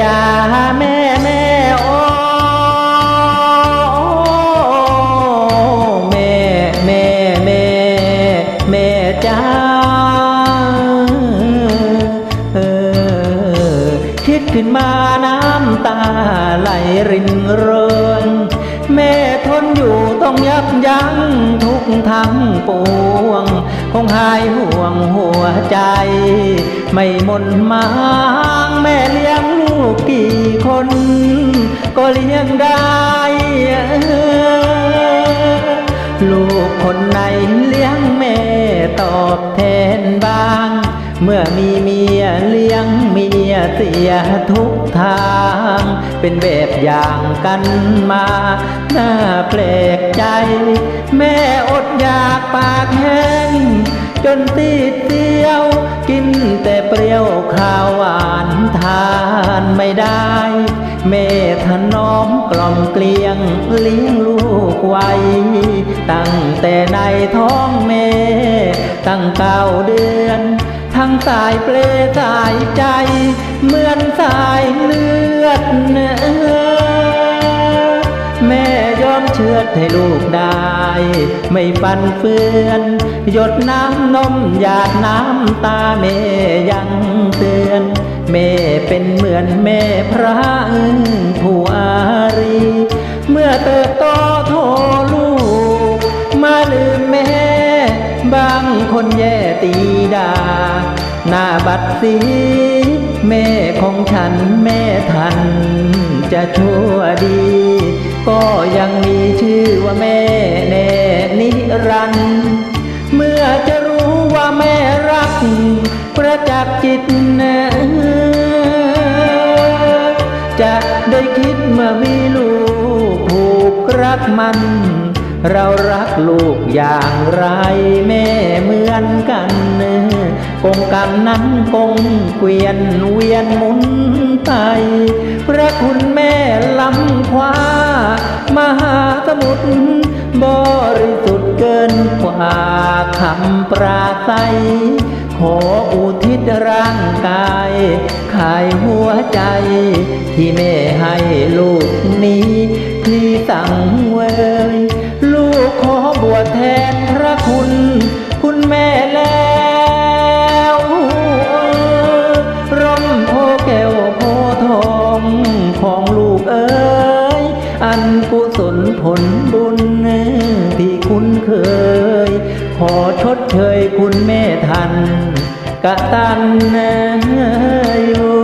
จ๋าแม่แม่โอ้แม่แม่แม่แม่จ๋าเออคิดขึ้นมาน้ำตาไหลรินเรินแม่ทนอยู่ต้องยับยั้งทุกทั้งปวง คงหายห่วงหัวใจ ไม่หมนมา ก็เลี้ยงได้ ลูกคนไหนเลี้ยงแม่ตอบแทนบ้าง เมื่อมีเมียเลี้ยงเมียเสียทุกทาง เป็นแบบอย่างกันมาน่าแปลกใจ แม่อดอยากปากแห้ง จนติดเดียว แม่ถนอมกล่อมเกลียงเลี้ยงลูกไว้ ตั้งแต่ในท้องแม่ตั้งเก้าเดือน ทั้งสายเปลสายใจ เหมือนสายเลือดเนื้อแม่ยอมเชือดให้ลูกได้ ไม่ปันเฟือน หยดน้ำนมหยาดน้ำตาแม่ยัง มือนแม่พระผู้อารี เมื่อเติบโตโทลูก มาลืมแม่ บางคนแย่ตีดา หน้าบัดสีแม่ของฉันแม่ทัน จะชั่วดี ก็ยังมีชื่อว่าแม่แน่นิรัน เมื่อจะรู้ว่าแม่รัก มีลูกผูกรักมัน เรารักลูกอย่างไรแม่เหมือนกันเนอกงกรรมนั้นคงเกวียนเวียนหมุนไป พระคุณแม่ล้ำคว้ามหาสมุทรบริสุทธิ์เกินกว่าคำปราศัย ขออุทิศร่างกาย ขายหัวใจ ที่แม่ให้ลูกนี้ที่สั่งเวยลูกขอบวชแทนพระคุณ คุณแม่แล้วร่มโพแก้วโพทองของลูกเอ๋ยอันกุศลผลบุญที่คุณเคย ขอชดเชยคุณแม่ กะตันอยู่